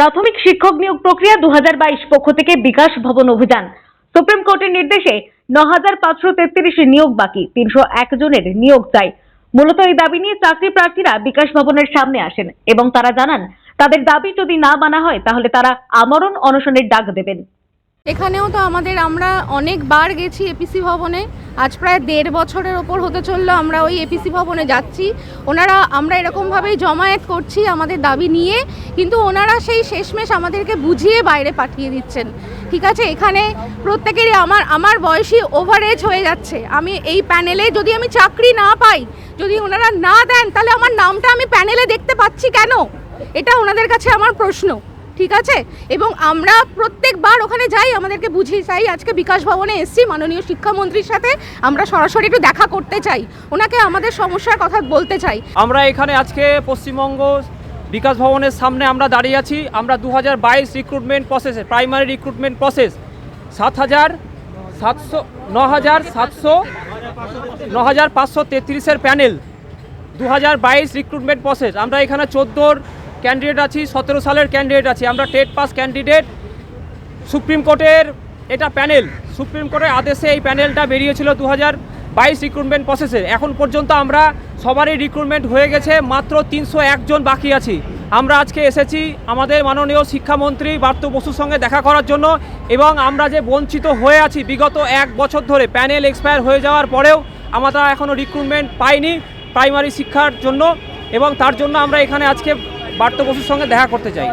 প্রাথমিক শিক্ষক নিয়োগ প্রক্রিয়া দু পক্ষ থেকে বিকাশ ভবন অভিযান। সুপ্রিম কোর্টের নির্দেশে ন হাজার পাঁচশো নিয়োগ বাকি, তিনশো এক জনের নিয়োগ চাই। মূলত এই দাবি নিয়ে চাকরি প্রার্থীরা বিকাশ ভবনের সামনে আসেন এবং তারা জানান, তাদের দাবি যদি না মানা হয়, তাহলে তারা আমরণ অনশনের ডাক দেবেন। এখানেও তো আমাদের আমরা অনেকবার গেছি এপিসি ভবনে। আজ প্রায় দেড় বছরের ওপর হতে চলল আমরা ওই এপিসি ভবনে যাচ্ছি। ওনারা, আমরা এরকমভাবেই জমায়েত করছি আমাদের দাবি নিয়ে, কিন্তু ওনারা সেই শেষমেশ আমাদেরকে বুঝিয়ে বাইরে পাঠিয়ে দিচ্ছেন। ঠিক আছে, এখানে প্রত্যেকেরই আমার আমার বয়সী ওভার এজ হয়ে যাচ্ছে। আমি এই প্যানেলে যদি আমি চাকরি না পাই, যদি ওনারা না দেন, তাহলে আমার নামটা আমি প্যানেলে দেখতে পাচ্ছি কেন? এটা ওনাদের কাছে আমার প্রশ্ন। ঠিক আছে? এবং আমরা প্রত্যেকবার ওখানে যাই, আমাদেরকে বুঝিয়ে চাই। আজকে বিকাশ ভবনে এসছি, মাননীয় শিক্ষামন্ত্রীর সাথে। আমরা সরাসরি একটু দেখা করতে চাই। ওনাকে আমাদের সমস্যার কথা বলতে চাই। আমরা এখানে আজকে পশ্চিমবঙ্গ বিকাশ ভবনের সামনে আমরা দাঁড়িয়ে আছি। আমরা দু হাজার বাইশ রিক্রুটমেন্ট প্রসেসে প্রাইমারি রিক্রুটমেন্ট প্রসেস সাত হাজার সাতশো ন হাজার সাতশো ন হাজার পাঁচশো তেত্রিশের প্যানেল দু হাজার বাইশ রিক্রুটমেন্ট প্রসেস আমরা এখানে চোদ্দোর ক্যান্ডিডেট আছি, সতেরো সালের ক্যান্ডিডেট আছি। আমরা টেট পাস ক্যান্ডিডেট। সুপ্রিম কোর্টের এটা প্যানেল। সুপ্রিম কোর্টের আদেশে এই প্যানেলটা বেরিয়েছিল দু হাজার বাইশ রিক্রুটমেন্ট প্রসেসে এখন পর্যন্ত আমরা সবারই রিক্রুটমেন্ট হয়ে গেছে, মাত্র তিনশো একজন বাকি আছি। আমরা আজকে এসেছি আমাদের মাননীয় শিক্ষামন্ত্রী বার্ত বসুর সঙ্গে দেখা করার জন্য এবং আমরা যে বঞ্চিত হয়ে আছি বিগত এক বছর ধরে, প্যানেল এক্সপায়ার হয়ে যাওয়ার পরেও আমরা এখনও রিক্রুটমেন্ট পাইনি প্রাইমারি শিক্ষার জন্য এবং তার জন্য আমরা এখানে আজকে বার্ত বসুর সঙ্গে দেখা করতে চাই।